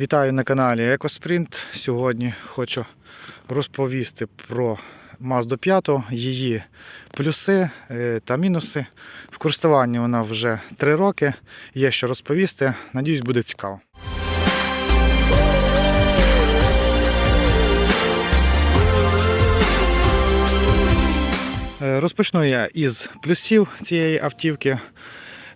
Вітаю на каналі EcoSprint. Сьогодні хочу розповісти про Mazda 5, її плюси е, та мінуси. В користуванні вона вже 3 роки. Є що розповісти. Надіюсь, буде цікаво. Е, Розпочну я із плюсів цієї автівки.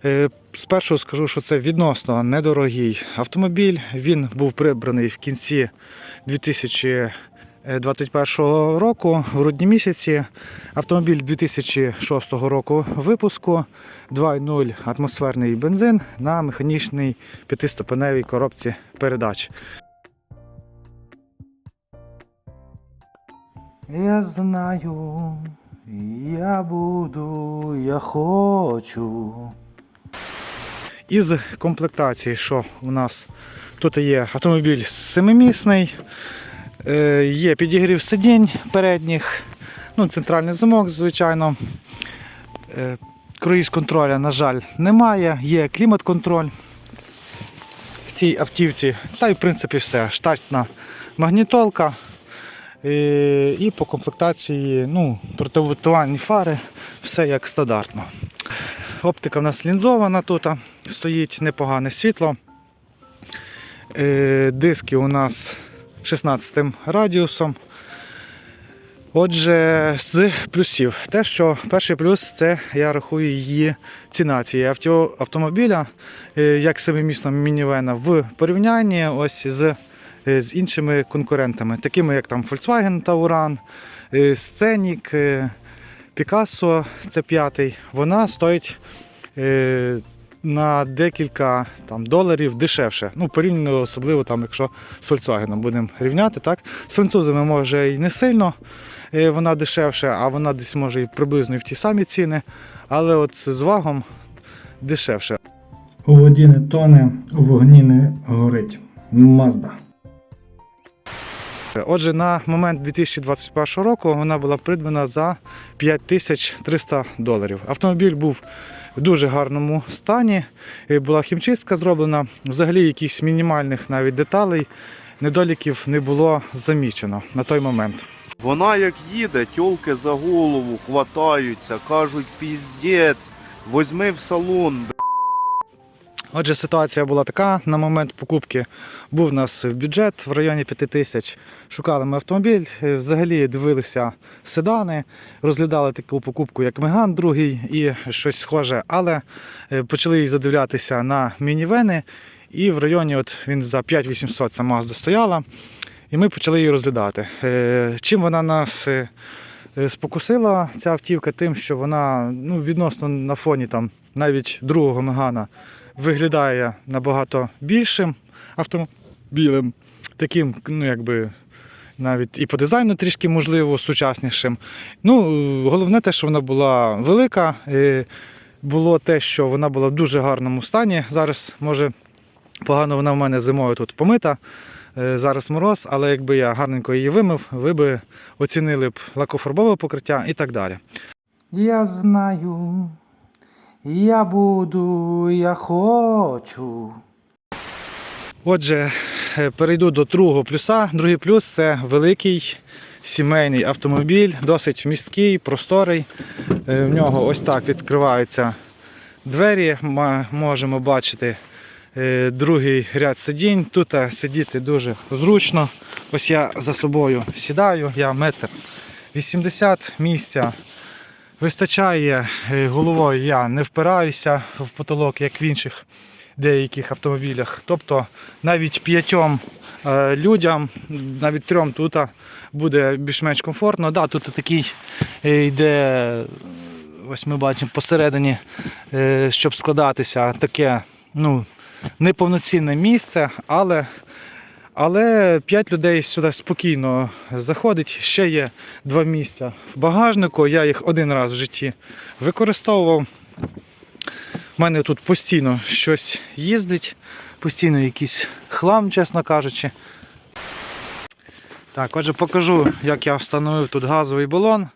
Е, Спершу скажу, що це відносно недорогий автомобіль. Він був прибраний в кінці 2021 року, в грудні місяці. Автомобіль 2006 року випуску, 2.0 атмосферний бензин на механічній п'ятиступеневій коробці передач. Я знаю, я буду, я хочу. Із комплектації, що у нас тут є автомобіль семимісний, е, є підігрів сидінь передніх, ну, центральний замок, звичайно. Е, Круїз контроля, на жаль, немає, є клімат-контроль в цій автівці. Та й в принципі все. Штатна магнітолка. Е, І по комплектації ну, противотувальні фари, все як стандартно. Оптика в нас лінзована тут, стоїть непогане світло. Е, Диски у нас 16 радіусом. Отже, з плюсів. Те, що перший плюс це я рахую її ціна цієї авто- автомобіля, е, як семимісного мінівена в порівнянні ось з, е, з іншими конкурентами, такими як там Volkswagen Tauran, Scenic, Picasso, це п'ятий, вона стоїть е, на декілька там, доларів дешевше. Ну, порівняно особливо, там, якщо з Volkswagen будемо рівняти. Так? З французами може і не сильно е, вона дешевше, а вона десь може і приблизно і в ті самі ціни. Але от з вагом дешевше. У воді не тоне, у вогні не горить. Мазда. Отже, на момент 2021 року вона була придбана за 5300 доларів. Автомобіль був в дуже гарному стані. Була хімчистка зроблена. Взагалі якихось мінімальних навіть деталей, недоліків не було замічено на той момент. Вона як їде, тьолки за голову хватаються, кажуть піздець, возьми в салон. б***ь». Отже, ситуація була така. На момент покупки був у нас бюджет в районі 5 тисяч. Шукали ми автомобіль. е, Взагалі дивилися седани, розглядали таку покупку, як Меган другий і щось схоже, але е, почали її задивлятися на мінівени. І в районі от він за 5800 ця Mazda стояла. І ми почали її розглядати. Е, Чим вона нас спокусила, ця автівка, тим, що вона ну, відносно на фоні там, навіть другого Мегана виглядає набагато більшим автомобілем, таким, ну якби. Навіть і по дизайну трішки можливо сучаснішим. Ну, головне те, що вона була велика. Було те, що вона була в дуже гарному стані. Зараз, може, погано вона в мене зимою тут помита. Е, Зараз мороз, але якби я гарненько її вимив, ви би оцінили б лакофарбове покриття і так далі. Я знаю, я буду, я хочу. Отже, е, перейду до другого плюса. Другий плюс це великий сімейний автомобіль, досить місткий, просторий. Е, В нього ось так відкриваються двері. Ма- Можемо бачити е, другий ряд сидінь. Тут сидіти дуже зручно. Ось я за собою сідаю, я метр 80 місця. Вистачає е, головою, я не впираюся в потолок, як в інших деяких автомобілях. Тобто навіть п'ятьом е, людям, навіть трьом тут буде більш-менш комфортно. Да, тут такий е, йде, ось ми бачимо посередині, щоб складатися, таке ну, неповноцінне місце, але. Але 5 людей сюди спокійно заходить. Ще є два місця багажнику. Я їх один раз в житті використовував. У мене тут постійно щось їздить, постійно якийсь хлам, чесно кажучи. Так, отже, покажу, як я встановив тут газовий балон.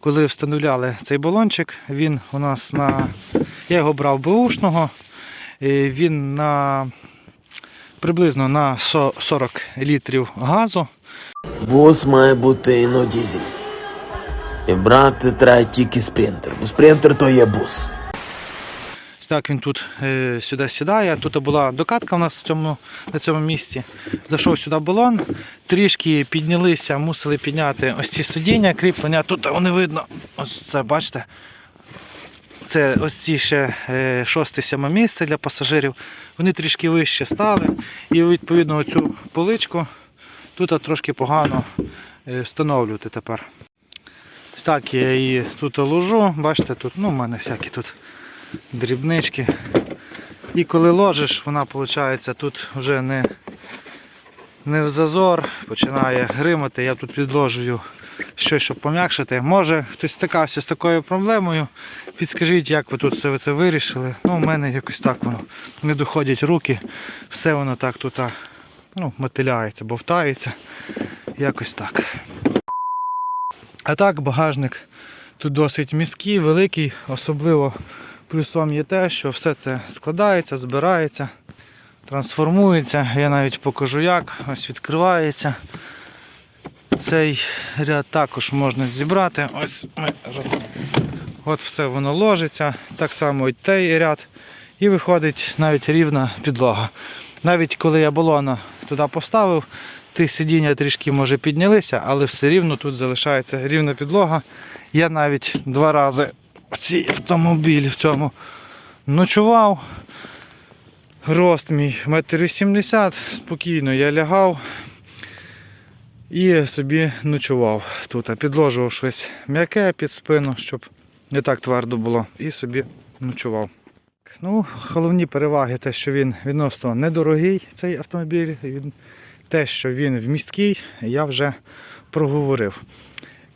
Коли встановляли цей балончик, він у нас на. Я його брав бушного, він на приблизно на 40 літрів газу. Бус має бути інодізельний. І брати треба тільки спринтер, бо спринтер то є бус. Так він тут е, сюди сідає. Тут була докатка у нас в цьому, на цьому місці. Зайшов сюди балон, трішки піднялися, мусили підняти ось ці сидіння, кріплення. Тут вони видно. Ось це бачите. Це ось ці ще е, шосте-сьоме місце для пасажирів. Вони трішки вище стали. І відповідно оцю поличку тут трошки погано е, встановлювати тепер. Так я її тут ложу. Бачите, тут ну, у мене всякі тут дрібнички. І коли ложиш, вона виходить тут вже не, не в зазор, починає гримати. Я тут підложую щось, щоб пом'якшити. Може хтось стикався з такою проблемою. Підскажіть, як ви тут все це вирішили. Ну, у мене якось так воно не доходять руки. Все воно так тут ну, мотиляється, бовтається. Якось так. А так, багажник тут досить місткий, великий, особливо плюсом є те, що все це складається, збирається, трансформується. Я навіть покажу як. Ось відкривається. Цей ряд також можна зібрати. Ось роз... От все воно ложиться. Так само і той ряд. І виходить навіть рівна підлога. Навіть коли я балона туди поставив, ті сидіння трішки може піднялися, але все рівно тут залишається рівна підлога. Я навіть два рази в цій автомобілі в цьому ночував. Рост мій метр вісімдесят, спокійно я лягав і собі ночував тут. Підложував щось м'яке під спину, щоб не так твердо було, і собі ночував. Ну, головні переваги те, що він відносно недорогий, цей автомобіль, те, що він вмісткий, я вже проговорив.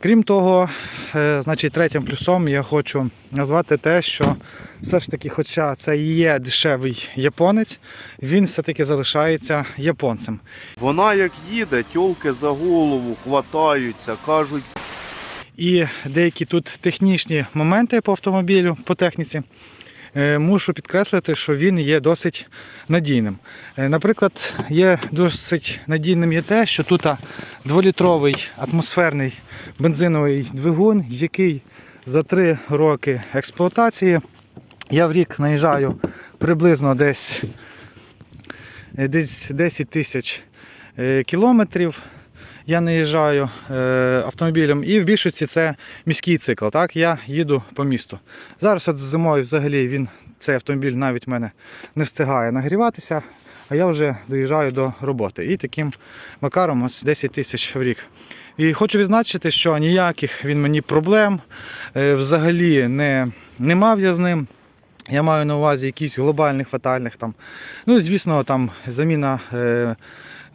Крім того, е, значить, третім плюсом я хочу назвати те, що все ж таки, хоча це і є дешевий японець, він все-таки залишається японцем. Вона як їде, тьолки за голову хватаються, кажуть, І деякі тут технічні моменти по автомобілю, по техніці, мушу підкреслити, що він є досить надійним. Е, Наприклад, є досить надійним є те, що тут дволітровий атмосферний бензиновий двигун, який за 3 роки експлуатації я в рік наїжджаю приблизно десь, е, десь 10 тисяч е, кілометрів я наїжджаю е, автомобілем, і в більшості це міський цикл. Так? Я їду по місту. Зараз от зимою взагалі він, цей автомобіль навіть в мене не встигає нагріватися, а я вже доїжджаю до роботи. І таким макаром ось 10 тисяч в рік. І хочу відзначити, що ніяких він мені проблем е, взагалі не, не мав я з ним. Я маю на увазі якісь глобальних фатальних там. Ну, звісно, там заміна е,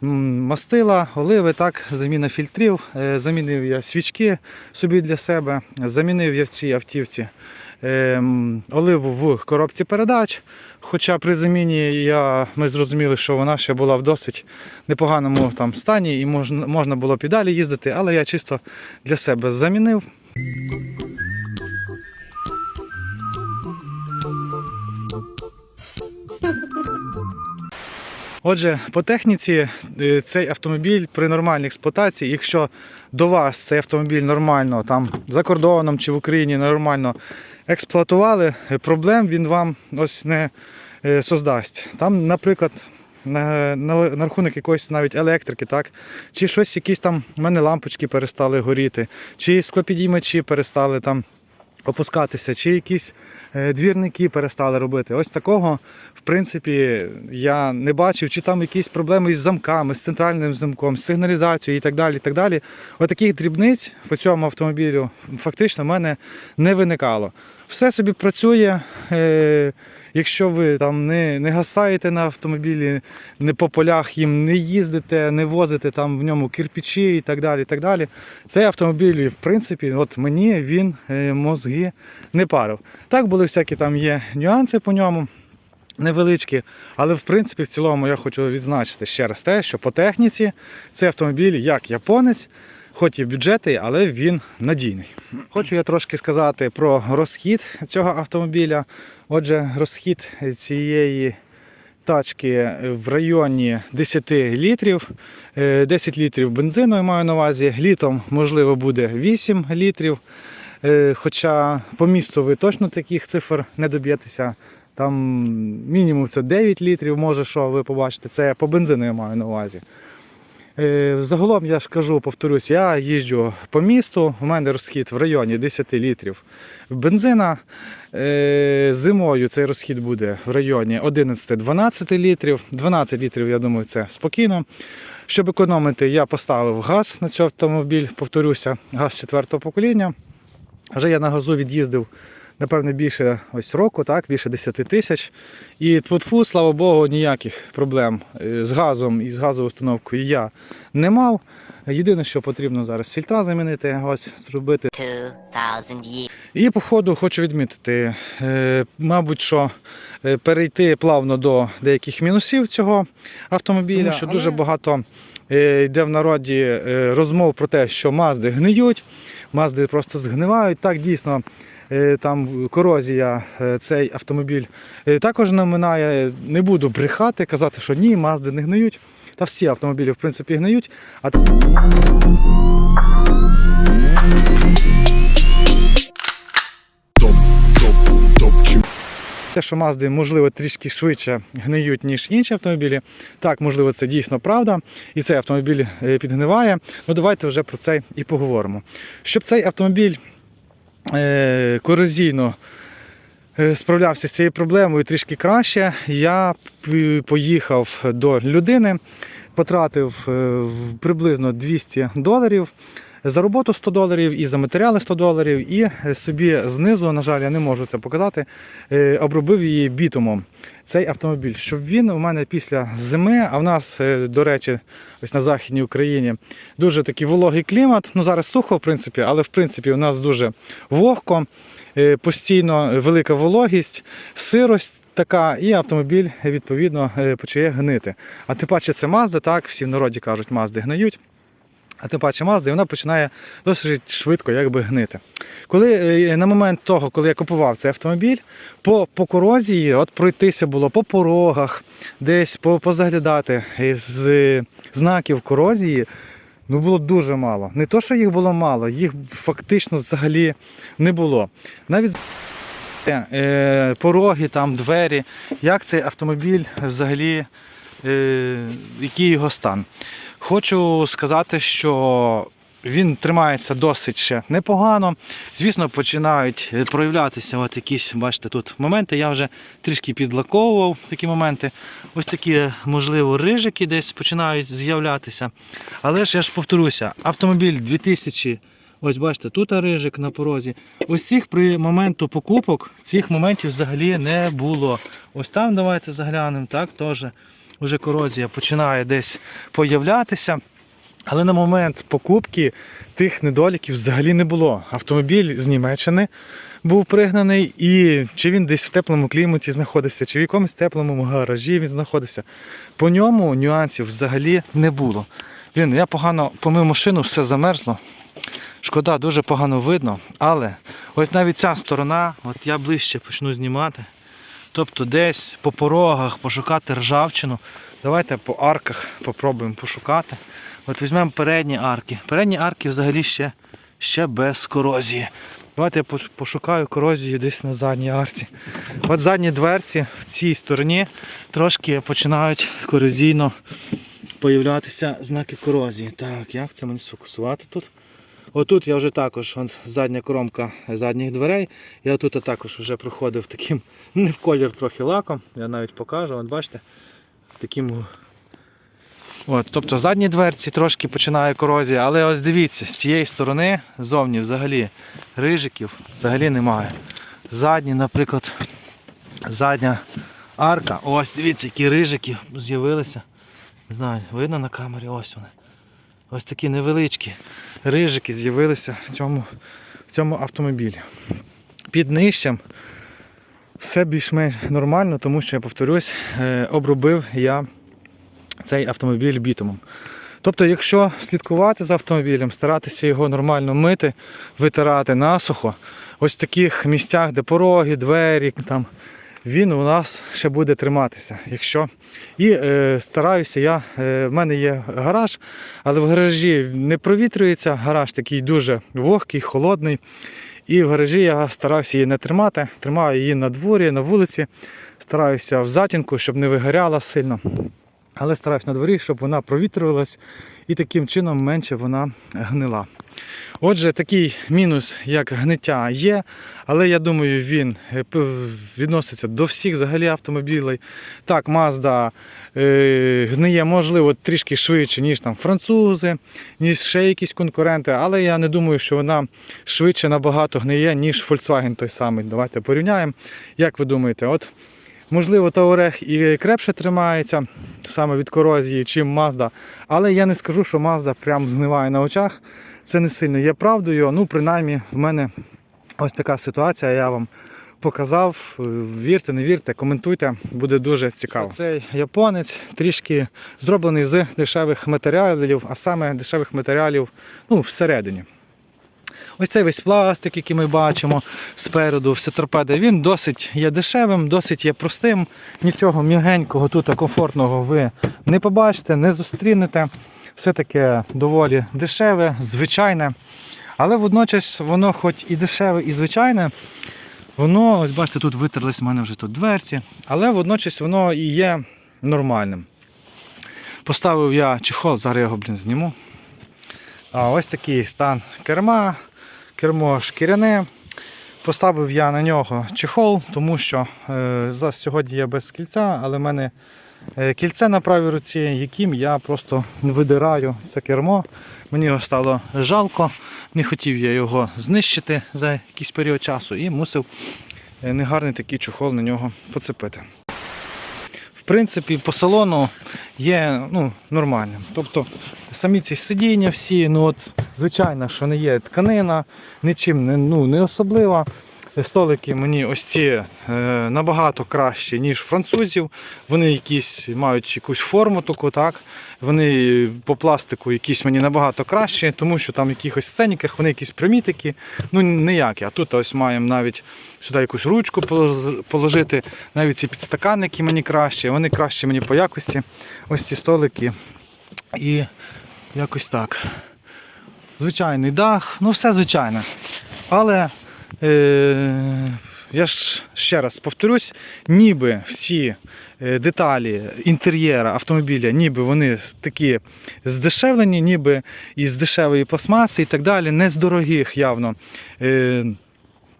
мастила, оливи, так, заміна фільтрів, е, замінив я свічки собі для себе, замінив я в цій автівці е, оливу в коробці передач. Хоча при заміні я, ми зрозуміли, що вона ще була в досить непоганому там, стані і можна, можна було б і далі їздити, але я чисто для себе замінив. Отже, по техніці е, цей автомобіль при нормальній експлуатації, якщо до вас цей автомобіль нормально там за кордоном чи в Україні нормально експлуатували, е, проблем він вам ось не е, создасть. Там, наприклад, на, на, на рахунок якоїсь навіть електрики, так? чи щось, якісь там в мене лампочки перестали горіти, чи склопідіймачі перестали там опускатися, чи якісь е, двірники перестали робити. Ось такого, в принципі, я не бачив, чи там якісь проблеми із замками, з центральним замком, з сигналізацією і так далі. І так далі. От таких дрібниць по цьому автомобілю фактично в мене не виникало. Все собі працює. Якщо ви там не, не гасаєте на автомобілі, не по полях їм не їздите, не возите там в ньому кирпичі і так далі. і так далі. Цей автомобіль, в принципі, от мені він е, мозги не парив. Так були всякі там є нюанси по ньому. Невеличкі, але в принципі в цілому я хочу відзначити ще раз те, що по техніці цей автомобіль як японець, хоч і бюджетний, але він надійний. Хочу я трошки сказати про розхід цього автомобіля. Отже, розхід цієї тачки в районі 10 літрів. Е, 10 літрів бензину я маю на увазі. Літом, можливо, буде 8 літрів. Е, Хоча по місту ви точно таких цифр не доб'єтеся. Там мінімум це 9 літрів, може, що ви побачите. Це по бензину я маю на увазі. Е, Загалом я ж кажу, повторюсь, я їжджу по місту, у мене розхід в районі 10 літрів бензина. Е, Зимою цей розхід буде в районі 11-12 літрів. 12 літрів, я думаю, це спокійно. Щоб економити, я поставив газ на цей автомобіль, повторюся, газ четвертого покоління. Вже я на газу від'їздив, напевне, більше ось року, так, більше 10 тисяч. І тфу слава Богу, ніяких проблем е, з газом і з газовою установкою я не мав. Єдине, що потрібно зараз фільтра замінити, ось зробити. І по ходу хочу відмітити, е, мабуть, що е, перейти плавно до деяких мінусів цього автомобіля, Тому що дуже багато йде в народі розмов про те, що мазди гниють, мазди просто згнивають. Так, дійсно, там корозія е, цей автомобіль е, також наминає. Не буду брехати, казати, що ні, мазди не гниють. Та всі автомобілі, в принципі, гниють. А Те, що Мазди, можливо, трішки швидше гниють, ніж інші автомобілі. Так, можливо, це дійсно правда. І цей автомобіль е, підгниває. Ну, давайте вже про це і поговоримо. Щоб цей автомобіль е, корозійно е, справлявся з цією проблемою трішки краще, я поїхав до людини, потратив е, приблизно 200 доларів. За роботу 100 доларів і за матеріали 100 доларів, і собі знизу, на жаль, я не можу це показати, е, обробив її бітумом. Цей автомобіль, щоб він у мене після зими, а в нас, е, до речі, ось на Західній Україні дуже такий вологий клімат. Ну зараз сухо, в принципі, але в принципі у нас дуже вогко, е, постійно велика вологість, сирость така, і автомобіль відповідно почає гнити. А тим паче це Mazda, так, всі в народі кажуть, Mazda гниють. А тим паче Mazda, і вона починає досить швидко якби гнити. Коли е, на момент того, коли я купував цей автомобіль, по, по корозії от пройтися було по порогах, десь по, позаглядати з знаків корозії, ну було дуже мало. Не то, що їх було мало, їх фактично взагалі не було. Навіть е, пороги, там, двері, як цей автомобіль взагалі, е, який його стан. Хочу сказати, що він тримається досить ще непогано. Звісно, починають е, проявлятися от якісь, бачите, тут моменти. Я вже трішки підлаковував такі моменти. Ось такі, можливо, рижики десь починають з'являтися. Але ж я ж повторюся, автомобіль 2000. Ось бачите, тут рижик на порозі. Ось цих при моменту покупок цих моментів взагалі не було. Ось там давайте заглянемо, так, теж вже корозія починає десь появлятися. Але на момент покупки тих недоліків взагалі не було. Автомобіль з Німеччини був пригнаний, і чи він десь в теплому кліматі знаходився, чи в якомусь теплому гаражі він знаходився. По ньому нюансів взагалі не було. Блін, я погано помив машину, все замерзло. Шкода, дуже погано видно. Але ось навіть ця сторона, от я ближче почну знімати. Тобто десь по порогах пошукати ржавчину. Давайте по арках попробуємо пошукати. От візьмемо передні арки. Передні арки взагалі ще, ще без корозії. Давайте я пошукаю корозію десь на задній арці. От задні дверці в цій стороні трошки починають корозійно появлятися знаки корозії. Так, як це мені сфокусувати тут? Отут я вже також, от, задня коромка задніх дверей. Я тут також вже проходив таким, не в колір трохи лаком, я навіть покажу, от бачите, таким. От, тобто задні дверці трошки починає корозія, але ось дивіться, з цієї сторони зовні взагалі рижиків взагалі немає. Задні, наприклад, задня арка, ось дивіться, які рижики з'явилися. Не знаю, видно на камері, ось вони. Ось такі невеличкі рижики з'явилися в цьому, в цьому автомобілі. Під нижчем все більш-менш нормально, тому що я повторюсь, е, обробив я цей автомобіль бітумом. Тобто, якщо слідкувати за автомобілем, старатися його нормально мити, витирати насухо, ось в таких місцях, де пороги, двері, там, він у нас ще буде триматися. Якщо... І е, стараюся я, е, в мене є гараж, але в гаражі не провітрюється, гараж такий дуже вогкий, холодний. І в гаражі я стараюся її не тримати, тримаю її на дворі, на вулиці, стараюся в затінку, щоб не вигоряла сильно. Але стараюся на дворі, щоб вона провітрювалась і таким чином менше вона гнила. Отже, такий мінус, як гниття, є, але я думаю, він е, відноситься до всіх взагалі автомобілей. Так, Mazda е, гниє, можливо, трішки швидше, ніж там французи, ніж ще якісь конкуренти, але я не думаю, що вона швидше набагато гниє, ніж Volkswagen той самий. Давайте порівняємо. Як ви думаєте, от Можливо, Touareg і крепше тримається саме від корозії, чим Mazda. Але я не скажу, що Mazda прям згниває на очах. Це не сильно є правдою. Ну, принаймні, в мене ось така ситуація. Я вам показав. Вірте, не вірте, коментуйте, буде дуже цікаво. Цей японець трішки зроблений з дешевих матеріалів, а саме дешевих матеріалів ну, всередині. Ось цей весь пластик, який ми бачимо спереду, все торпеди, він досить є дешевим, досить є простим. Нічого м'ягенького тут комфортного ви не побачите, не зустрінете. Все таке доволі дешеве, звичайне. Але водночас воно хоч і дешеве, і звичайне, воно, ось бачите, тут витерлись в мене вже тут дверці, але водночас воно і є нормальним. Поставив я чехол, зараз я його блін, зніму. А ось такий стан керма, кермо шкіряне. Поставив я на нього чехол, тому що е, сьогодні я без кільця, але в мене кільце на правій руці, яким я просто видираю це кермо. Мені його стало жалко, не хотів я його знищити за якийсь період часу і мусив е, негарний такий чохол на нього поцепити. В принципі, по салону є ну, нормальним. Тобто самі ці сидіння всі, ну от, звичайно, що не є тканина, нічим не, ну, не особлива. Столики мені ось ці е, набагато кращі, ніж французів. Вони якісь мають якусь форму таку, так? Вони по пластику якісь мені набагато кращі, тому що там в якихось сценіках вони якісь прямі такі, ну ніякі. А тут ось маємо навіть сюди якусь ручку положити, навіть ці підстаканники мені кращі, вони кращі мені по якості. Ось ці столики. І якось так. Звичайний дах, ну все звичайне. Але я ж ще раз повторюсь, ніби всі е, деталі інтер'єра автомобіля, ніби вони такі здешевлені, ніби із дешевої пластмаси і так далі, не з дорогих явно. Е,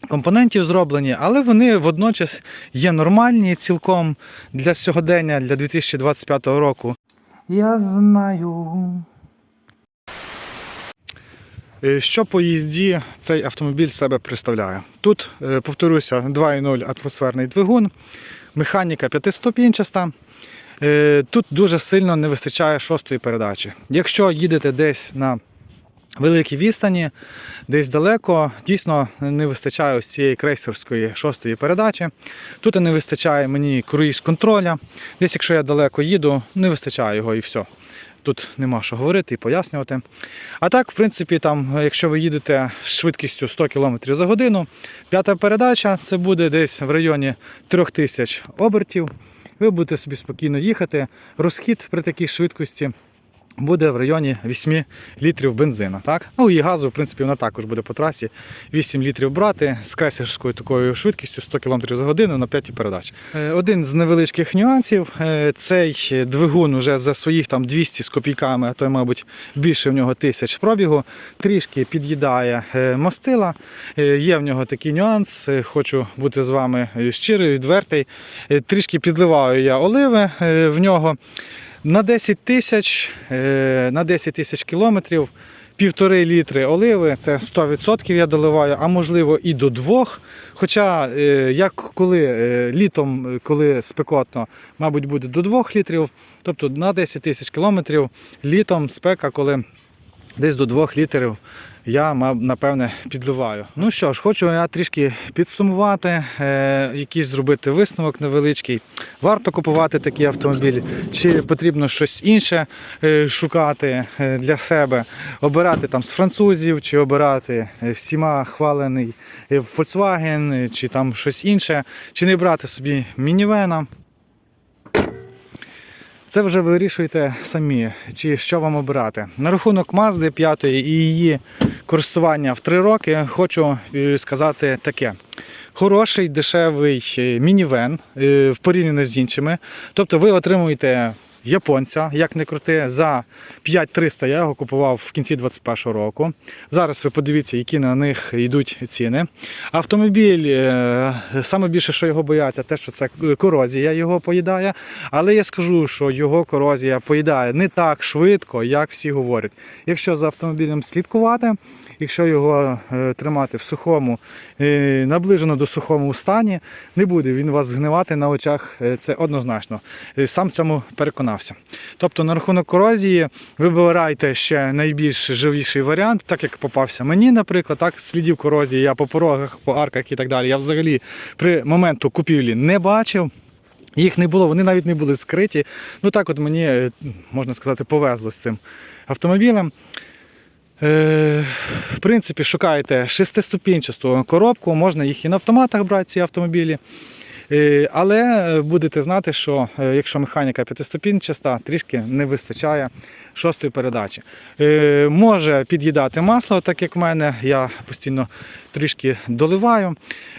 Компонентів зроблені, але вони водночас є нормальні цілком для сьогодення, для 2025 року. Я знаю. Е, Що по їзді цей автомобіль себе представляє? Тут, е, повторюся, 2.0 атмосферний двигун, механіка п'ятиступінчаста. Е, Тут дуже сильно не вистачає шостої передачі. Якщо їдете десь на великій відстані, десь далеко, дійсно не вистачає ось цієї крейсерської шостої передачі. Тут не вистачає мені круїз контроля. Десь, якщо я далеко їду, не вистачає його і все. Тут нема що говорити і пояснювати. А так, в принципі, там, якщо ви їдете з швидкістю 100 км за годину, п'ята передача це буде десь в районі 3000 обертів. Ви будете собі спокійно їхати. Розхід при такій швидкості буде в районі 8 літрів бензина. Так? Ну і газу, в принципі, вона також буде по трасі 8 літрів брати з крейсерською такою швидкістю 100 км за годину на п'ятій передачі. Е, Один з невеличких нюансів е, цей двигун уже за своїх там 200 з копійками, а то, мабуть, більше в нього тисяч пробігу, трішки під'їдає е, мастила. Є в нього такий нюанс, хочу бути з вами щирий, відвертий. Трішки підливаю я оливи в нього. На 10 тисяч е, на 10 тисяч кілометрів півтори літри оливи, це 100% я доливаю, а можливо і до двох. Хоча е, як коли е, літом, коли спекотно, мабуть, буде до 2 літрів, тобто на 10 тисяч кілометрів літом спека, коли десь до 2 літрів я напевне підливаю. Ну що ж, хочу я трішки підсумувати, е, якийсь зробити висновок невеличкий. Варто купувати такі автомобілі, чи потрібно щось інше е, шукати е, для себе, обирати там з французів, чи обирати е, всіма хвалений е, Volkswagen, чи там щось інше, чи не брати собі мінівена. Це вже ви вирішуєте самі, чи що вам обирати. На рахунок Мазди 5 і її користування в 3 роки хочу е, сказати таке. Хороший дешевий е, мінівен е, в порівнянні з іншими. Тобто ви отримуєте японця, як не крути, за 5300 я його купував в кінці 2021 року. Зараз ви подивіться, які на них йдуть ціни. Автомобіль, е, саме більше, що його бояться, те, що це корозія його поїдає. Але я скажу, що його корозія поїдає не так швидко, як всі говорять. Якщо за автомобілем слідкувати, якщо його е, тримати в сухому, е, наближено до сухому стані, не буде він вас згнивати на очах. е, Це однозначно. Сам цьому переконався. Тобто на рахунок корозії вибирайте ще найбільш живіший варіант, так як попався мені, наприклад, так слідів корозії я по порогах, по арках і так далі. Я взагалі при моменту купівлі не бачив. Їх не було, вони навіть не були скриті. Ну так от мені, можна сказати, повезло з цим автомобілем. Е, в принципі, шукаєте шестиступінчасту коробку, можна їх і на автоматах брати, ці автомобілі. Е, Але будете знати, що е, якщо механіка п'ятиступінчаста, трішки не вистачає шостої передачі. Е, Може під'їдати масло, так як в мене, я постійно трішки доливаю.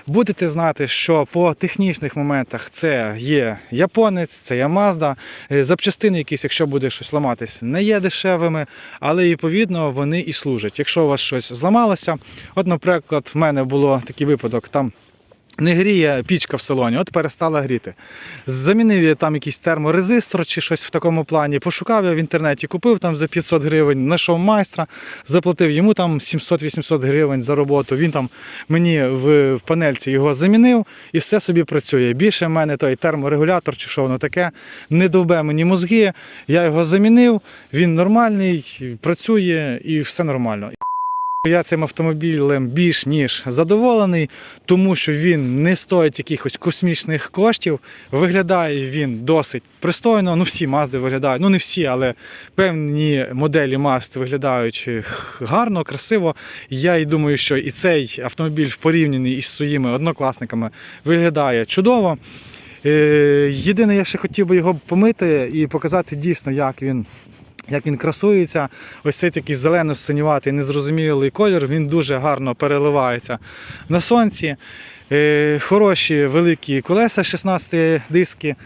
Будете знати, що по технічних моментах це є японець, це є Mazda. Е, Запчастини якісь, якщо буде щось ламатись, не є дешевими, але відповідно вони і служать. Якщо у вас щось зламалося, от, наприклад, в мене було такий випадок, там не гріє пічка в салоні, от перестала гріти. Замінив я там якийсь терморезистор чи щось в такому плані. Пошукав я в інтернеті, купив там за 500 гривень, знайшов майстра, заплатив йому там 700-800 гривень за роботу. Він там мені в, панельці його замінив і все собі працює. Більше в мене той терморегулятор чи що воно таке, не довбе мені мозги. Я його замінив, він нормальний, працює і все нормально. Я цим автомобілем більш ніж задоволений, тому що він не стоїть якихось космічних коштів. Виглядає він досить пристойно. Ну, всі мазди виглядають, ну не всі, але певні моделі Mazd виглядають гарно, красиво. Я і думаю, що і цей автомобіль в порівнянні із своїми однокласниками виглядає чудово. Е, Єдине, я ще хотів би його помити і показати дійсно, як він як він красується. Ось цей такий зелено-синюватий, незрозумілий колір, він дуже гарно переливається на сонці. Е, Хороші великі колеса 16 диски.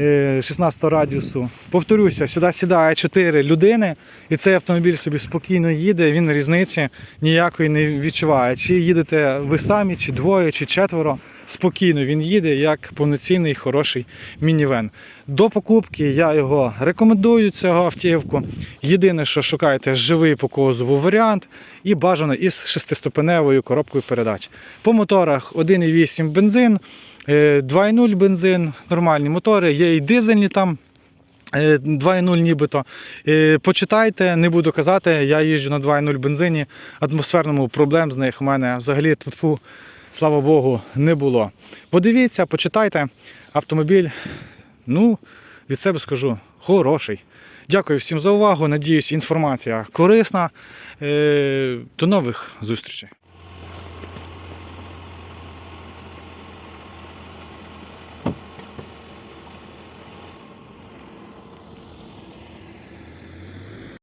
Е, 16 радіусу. Повторюся, сюди сідає 4 людини, і цей автомобіль собі спокійно їде, він різниці ніякої не відчуває. Чи їдете ви самі, чи двоє, чи четверо. Спокійно він їде як повноцінний хороший мінівен. До покупки я його рекомендую, цього автівку. Єдине, що шукаєте живий по кузову варіант і бажано із шестиступеневою коробкою передач. По моторах 1,8 бензин, е, 2,0 бензин, нормальні мотори, є і дизельні там. е, 2,0 нібито. Е, Почитайте, не буду казати, я їжджу на 2,0 бензині, атмосферному проблем з них у мене взагалі тьфу, слава Богу, не було. Подивіться, почитайте автомобіль. Ну, від себе скажу, хороший. Дякую всім за увагу. Надіюсь, інформація корисна. Е, До нових зустрічей.